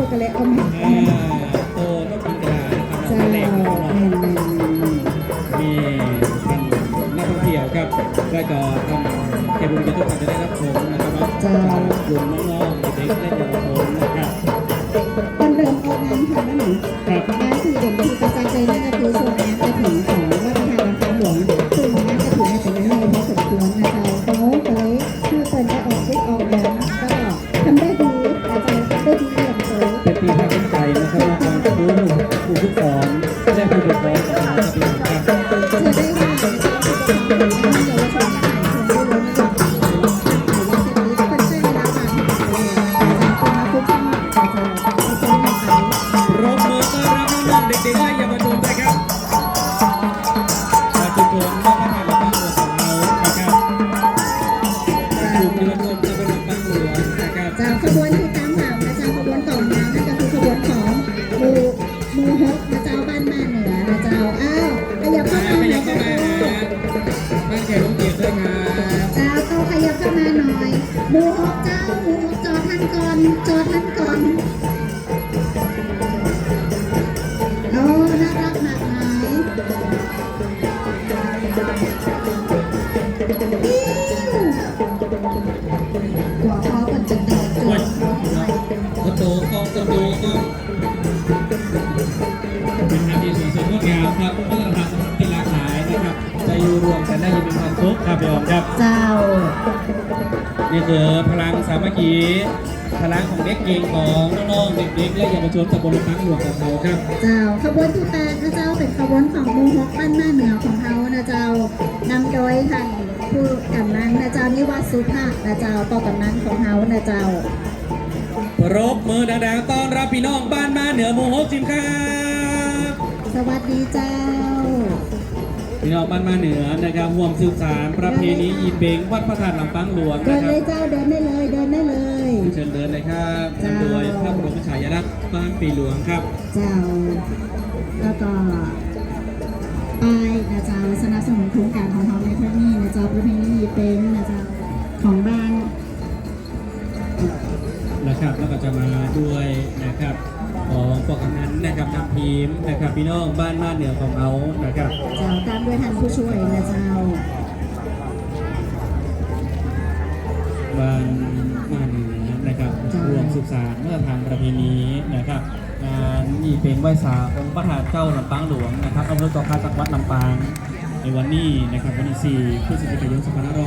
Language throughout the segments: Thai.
ช็อกโกแลตเอามาอ่าโตต้องกินกระดาษนะครับเจ้าแหลแม่กนเนาะแม่นแม่นมีท่านนักท่องเที่ยวครับและก็ท่านแขกผู้มีเกียรติทุกท่านจะได้รับชมนะครับว่าจากกลุ่มน้องๆเด็กๆและเยาวชนนะครับ มันเริ่มออกงานค่ะนั่นหนู ครับ จ้าหูจอท่านก่อนจอท่านก่อนโอ้น่ารักมากมายหัวเขาเป็นจะแตกจนหัวไหล่โอ้โตกองโตโตกองเป็นงานที่สวยสดงดงามครับวัฒนธรรมที่หลากหลายนะครับจะอยู่รวมกันได้อยังมีความสุขครับพี่ออมครับ เจ้า นี่คือพลังสามัคคีพลังของเด็กเก่งของน้องๆเด็กๆและเยาวชนตำบลลำปางหลวงของเราครับ เจ้าขบวนที่แปดนะเจ้าเป็นขบวนของหมูฮกบ้านหน้าเหนือของเขานะเจ้านำโดยท่านผู้กำนันนะเจ้านิวัฒน์สุภาพนะเจ้าต่อกำนันของเขานะเจ้าปรบมือดังๆต้อนรับพี่น้องบ้านมาเหนือหมู่ฮกจิมครับสวัสดีเจ้า พี่น้องบ้านมาเหนือนะครับร่วมสืบสารประเพณีอีเบงวัดพระธาตุลำปางหลวงเดินะนครัเลบยเจ้าเดินได้เลยเดินได้เลย เชิญเดินเลยครับจ้า นำโดยพระบรมฉายาลักษณ์บ้านปีหลวงครับ เจ้าแล้วก็ป้ายนะเจ้าสนับสนุนโครงการของเขาในครั้งนี้นะเจ้าประเพณีเป็นนะเจ้าของบ้านนะครับแล้วก็จะมาด้วยนะครับ ของปกนั้นนะครับนำทีมนะครับพี่น้องบ้านมาเหนือของเรานะครับเจ้าตามด้วยท่านผู้ช่วยนะเจ้าบ้านมาเหนือนะครับจ้ารวมสืบสารเมื่อทางประเพณีนะครับงานอีเป็นไหวสาองค์พระธาตุเจ้าลำปางหลวงนะครับอำเภอเกาะคาจังหวัดลำปาง ในวันนี้นะครับวันที่4พฤศจิกายน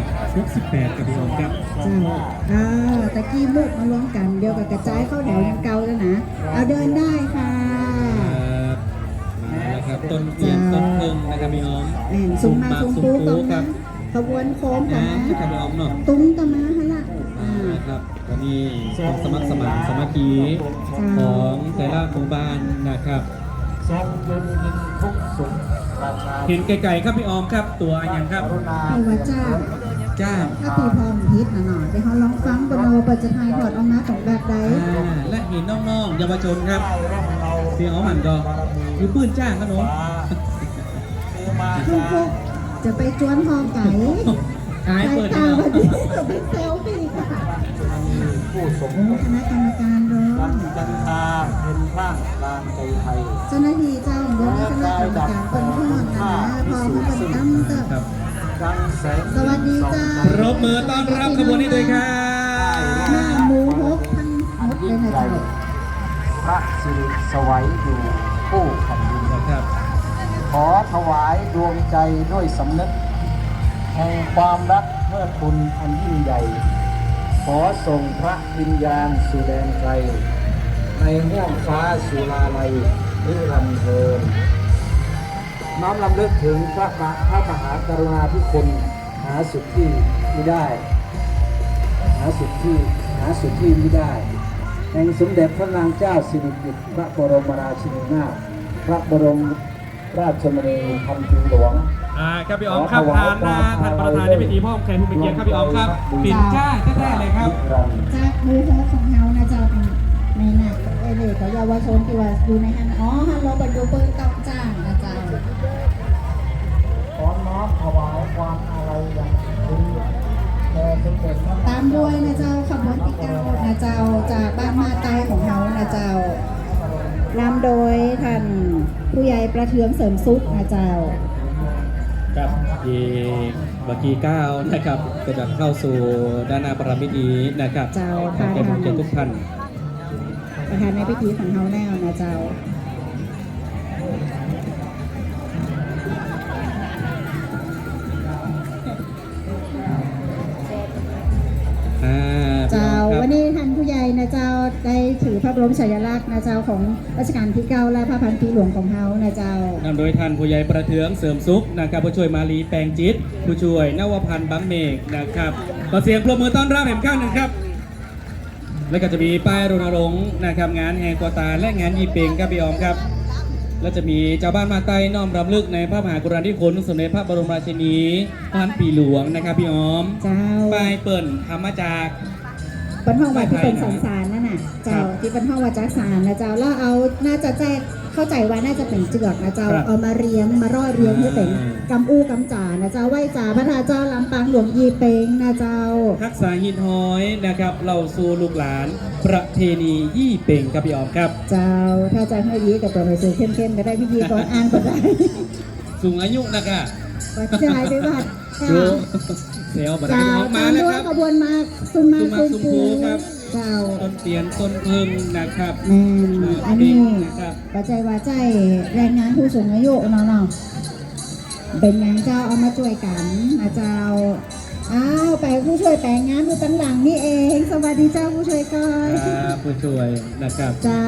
2568กับพี่ออมครับเจ้าอ่าตะกี้มุกมารวมกันเดียวกับกระจายเข้าแถวยังเก่าแล้วนะ เอาเดินได้ค่ะ ครับมาแล้วครับต้นเอียงต้นพึ่งนะครับพี่ออมแม่นซุ้มมาซุ้มปูตรงคนั้รับนขบวนโค้งกันะนครันะบพี่ออมเนาะตุ้งตะมาฮะล่ะอ่าอ่า นะครับวันนี้ความสมัครสมานสามัคคีของแต่ละหมู่บ้านนะครับ ทรงยืนยินทุกสุขราชาเห็นไกลๆครับพี่ออมครับ ตัวอันยังครับกรุณาให้ว่าจ้าจ้างถ้าตีพรพิษนะหน่อยไปเขาลองฟังบนโนเปิดจะทายถอดออกมาของแบบใดอ่าและเห็นน้องๆเยาวชนครับได้ร่มเราพี่ออมหันก็อยู่ปืนจ้างครับหนูคือมาลูกพวกจะไปจวนหอไก่อายสายเปิดตาที่เราวันนี้จะไปเซลฟี่ค่ะ ผู้สมโอ้คณะกรรมการร้อรังนจันทาเป็นพระลานใจไทยเจ้าหน้าที่เจ้าเดี๋ยวนี้คณะกรรมการเป็นทอดนะพอเขาเป็นตั้มเตอครับดังแสงสวัสดีจ้าปรบมือต้อนรับขบวนนี้ด้วยครับหน้าหมูฮกทั้งหมดเลยนะเจ้าพระสิริสวัยอยู่ผู้แผ่นดินนะครับ ขอถวายดวงใจด้วยสำนึกแห่งความรักเมื่อคุณอันยิ่งใหญ่ ขอส่งพระวิญญาณสู่แดนไกล ในห้วงฟ้าสุราลัยนิรันดร์เทินน้อมลำลึกถึงพระมหาพระมหากรุณาธิคุณหาสุดที่ไม่ได้ หาสุดที่หาสุดที่ไม่ได้แห่งสมเด็จพระนางเจ้าสิริกิติ์พระบรมราชินีนาถพระบรมราชชนนีพันปีหลวง อ่าครับพี่ออมครับทานนะท่านประธานในพิธีพ่อแขกผู้เป็นเกียรติครับพี่ออมครับปิ่นจ้าแท้ๆเลยครับจากหมูฮกของเฮานะเจ้าเป็นในหนักเอเด็กกับเยาวชนที่ว่าอยู่ในฮันอ๋อฮันโรบันดูเปิ้ลต้องจ้างนะเจ้าขอน้อมถวายความอาลัยอย่างถึงแด่ตามด้วยนะเจ้าขบวนที่เก้านะเจ้าจากบ้านมาใต้ของเขานะเจ้านำโดยท่านผู้ใหญ่ประเทืองเสริมสุขนะเจ้า ครับอีกบักกีเก้านะครับก็จะเข้าสู่ด้านหน้าประพิธีนะครับเจ้าขอค่ะเกียรติเกียรติทุกท่านประธานในพิธีของเขาแน่นะเจ้าอ่าเจ้าครับวันนี้ท่า นผู้ใหญ่นะเจ้าได้ถือพระบรมฉายาลักษณ์นะเจ้าของรัชกาลที่เก้าและพระพันปีหลวงของเขานะเจ้านำโดยท่านผู้ใหญ่ประเทืองเสริมสุขนะครับผู้ช่วยมาลีแปลงจิต ผู้ช่วยนวพันธ์บังเมกนะครับขอเสียงปรบมือต้อนรับแห่งข้างหนึ่งครับ แล้วก็จะมีป้ายรณรงค์นะครับงานแห่กวาตาและงานยีเปงครับพี่ออมครับแล้วจะมีเจ้าบ้านมาใต้น้อมรำลึกในพระมหากรุณาธิคุณสมเด็จพระบรมราชินีพระพันปีหลวงนะครับพี่ออมเจ้าป้ายเปิ่นทำมาจาก เป็นห้องวัดที่เป็นสันสารนั่นน่ะ เจ้าครับที่เป็นห้องวัดจักสารนะเจ้าแล้วเอาน่าจะแจ้งเข้าใจว่าน่าจะเป็นเจือกนะเจ้าครับเอามาเรียงมาร่อเรียงให้เป็นอ่ากำอู้กำจ่านะเจ้าไหวจ่าพระนาเจ้าลำปางหลวงยีเปงนะเจ้าทักษะหินห้อยนะครับ เราสู่ลูกหลาน ประเพณียี่เป่งครับพี่ออมครับ เจ้าถ้าจะให้ดีกับตัวหนังสือเข้มๆก็ได้พิธีกรอ่านก็ได้สูงอายุนะคะวัดใจไปวัดดูค่ะ เซลบัตรเจ้าออกมาตามแล้วด้วคยรับขบวนมาซุนมาซุนมาซุนซุนปูปูครับเจ้าต้นเตียนต้นพึ่งนะครับแม่นอันนี้นะครับปัจจัยว่าใจแรงงานผู้สูงอายุเนาะเนาะเป็นงานเจ้าเอามาช่วยกันนะเจ้าอ้าวไปผู้ช่วยแปลงงานผู้ตั้งหลังนี่เอง สวัสดีเจ้าผู้ช่วยก้อยครับผู้ช่วยนะครับเจ้า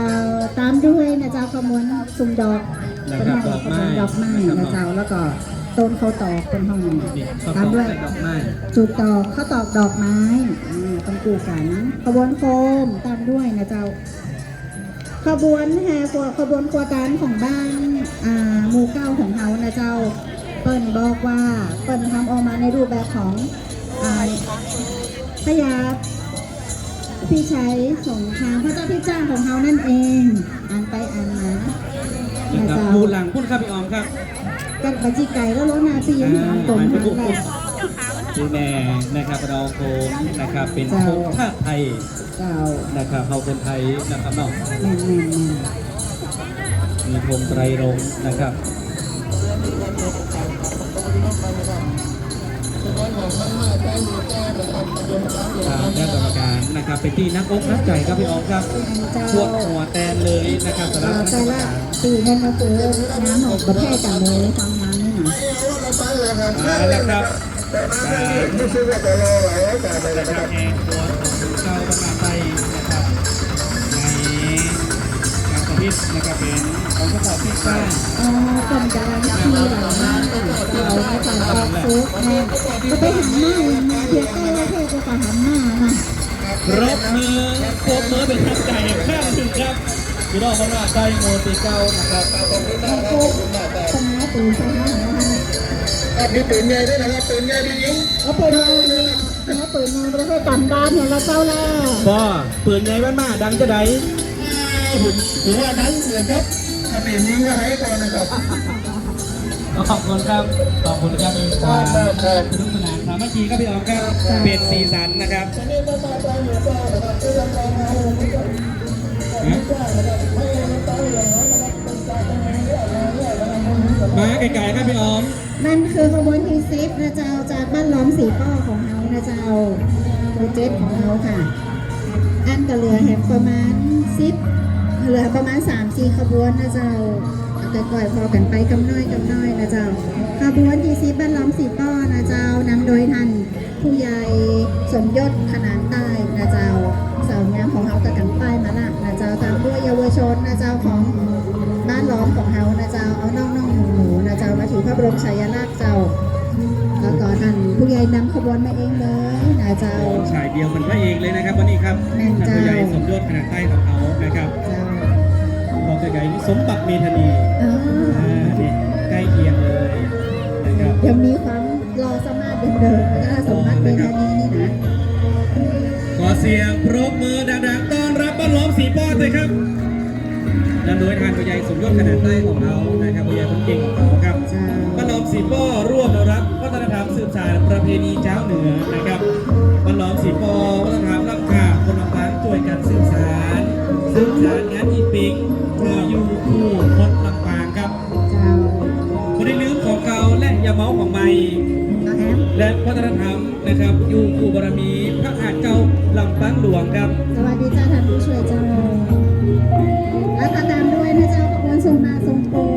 ตามด้วยนะเจ้าขบวนซุ่มดอกนะครับเป็นดอกไม้ดอกไม้นะครับนะเจ้าแล้วก็ ต้นข้าวตอกเป็นห้องนี่ข้าวตามตอกด้วยใส่ดอกไม้จูบดอกข้าวตอกดอกไม้อ่าต้องกูกันขบวนโคมตามด้วยนะเจ้า ขบวนแห่ขวขบวนครัวการของบ้านอ่าหมู่เก้าของเขานะเจ้าเปิ้นบอกว่าเปิ้นทำออกมาในรูปแบบของอ่าพยาพี่ชัยสงครามพระเจ้าพี่จ้าของเขานั่นเอง อ่านไปอ่านมานะนะครับเจ้ามูหลังพุ่นครับพี่ออมครับ กันปจีไก่แล้วล้นาปียังสามตรงอ่าทั้งแหละดูแน่นะครับเราโคมนะครับ เป็นเจ้าโคมชาติไทยเจ้านะครับเราคนไทยนะครับเนาะแม่นแม่นแม่น มีธงไตรรงค์นะครับ ทางคณะกรรมการนะครับเป็นที่นักอกนักใจครับพี่ออมครับเจ้าพวกหัวแตนเลยนะครับสำหรับคณะกรแต่รมละการปีนั่นก็คือน้ำออกประเภทกันเลยทำงานนี่นะมาแล้วครับการนะครับแห่งตัวของเจ้าบรรณาไทยนะครับในการประพิษนะครับเป็นองค์ประกอบที่สร้าง เอ่อคนกำลังขี่หลังมาก เราไม่ใช่ออกซุกแม่จะไปหันหน้าอย่างมาเพียงใกล้ว่เทพก็หันหน้านะรบมือปรบมือเป็นทักใจแห่งข้างหนึ่งครับพี่น้องบรรณาไทยโมติเก้านะครับมันโคกสมาตื่นสมานะคะมีปืนใหญ่ด้วยนะครับปืนใหญ่ดียิงแล้วเปิดงานเนี่ยแล้วเปิดงานประเภทกันด้านเนี่ยเราเจ้าแล้วบ่ปืนใหญ่บ้านมาดังจะไดถือว่านั้นเหมือนครับถ้าป็นยิงก็ให้ก่อนนะครับ ขอบคุณครับ ขอบคุณครับมีความสนุกสนานสามัคคีครับพี่ออมครับเป็นสีสันนะครับมาไกลๆครับพี่ออมนั่นคือขบวนที่ซิปนะเจ้าจากบ้านล้อมสีป้อของเฮานะเจ้าโปรเจกต์ของเฮาค่ะ อันก็เหลือแหบประมาณซิปเหลือประมาณ3 4ขบวนนะเจ้า แต่ก่อยพอกันไปกำน้อยกำน้อยนะเจ้าขบวนที่ซิปบ้านล้อมสีป้อนะเจ้านำโดยท่านผู้ใหญ่สมยศขนานใต้นะเจ้าสาวงามของเฮากับกันป้ายมาละนะเจ้าตามด้วยเยาวชนนะเจ้าของบ้านล้อมของเฮานะเจ้าเอาน้องน้องหนูหนูๆนะเจ้ามาถือพระบรมฉายาลักษณ์เจ้าแล้วก็ท่านผู้ใหญ่นำขบวนมาเองเลยนะเจ้าฉายเดียวมันพระเอกเลยนะครับวันนี้ครับแม่นท่านเจ้าผู้ใหญ่สมยศขนาดใต้ของเขานะครับเจ้าบอกไกลๆสมบัติเมธานี ยังมีความรอสมาธิเดิมๆแล้วก็สมบัติเวทานีนี่นะขอเสียงปรบมือดังๆต้อนรับบ้านล้อมสีป้อนเลยครับนำโดยทางผู้ใหญ่สมยศขนาดใต้ของเรานะครับผู้ใหญ่คนเก่งของเราครับบ้านหลอมสีป้อร่วมรับวัฒนธรรมสืบสานประเพณีเจ้าเหนือนะครับบ้านหลอมสีป้อวัฒนธรรมรับค่าคนลำปางช่วยกันสืบสานสืบสานงานอีปิงเออยู่คู่คนลำปาง ย่าเมาของใหม่น้องแอมและวัฒนธรรมนะครับอยู่คู่บารมีพระอาจเจ้าลำปางหลวงครับ สวัสดีเจ้าท่านผู้ช่วยเจ้าแล้วก็ตามด้วยนะเจ้าขบวนทรงมาทรงปูน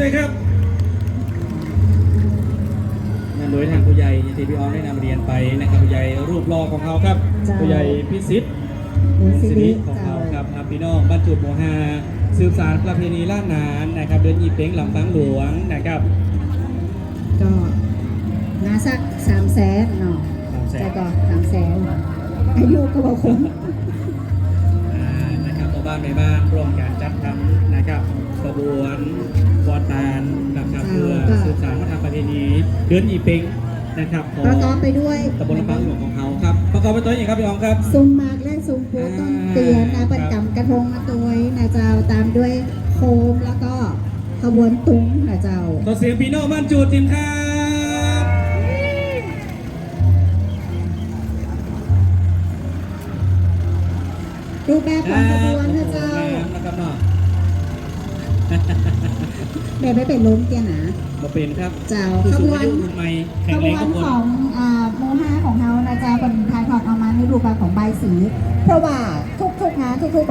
หมู่ห้าด้วยครับนั่นโดยทางผู้ใหญ่ที่พี่ออนได้นำเรียนไปนะครับผู้ใหญ่รูปหล่อของเขาครับเจ้าผู้ใหญ่พิสิทธิ์มูลสิสิริริของเจ้าเขาครับครับพี่น้องบ้านจูดหมู่ห้าสืบสารประเพณีล้านนานนะครับ เดินอีเป้งลำฟังหลวงนะครับก็นาสักสามแสนเนาะสามแสนแต่ก็สามแสนอายุก็บอกคงอ่านะครั บตัวบ้านในบ้านร่วมการจัดทำนะครับขบวนฟอตานนะครับเพื่อสืบสารวัฒนธรรมประเพณีเดินอีเป้งนะครับของประกอบไปด้วยตำบลลำปางหลวงของเขาครับประกอบไปตัวอย่างครับพี่อองครับซุ้มมากและซุ้มปูต้นเตียนนะประจำกระทงมาตัวยนะเจ้าตามด้วยโคมแล้วก็ขบวนตุ้งนะเจ้าขอเสียงพี่น้องบ้านจูดจิมครั รูปแบบของขบวนนะเจ้านะครับเนาะแบบไม่เป็นล้มเตียนนะมาเป็นครับเจ้าผู้ขสูบงวอานยุรุ่นใหม่แข็ขงบแรงวนทุกคนของอ่าโมห้าของเขานะเจ้าเป็นทายทอดออกมาในรูปแบบของใบสี เพราะว่าทุกๆงานทุกๆ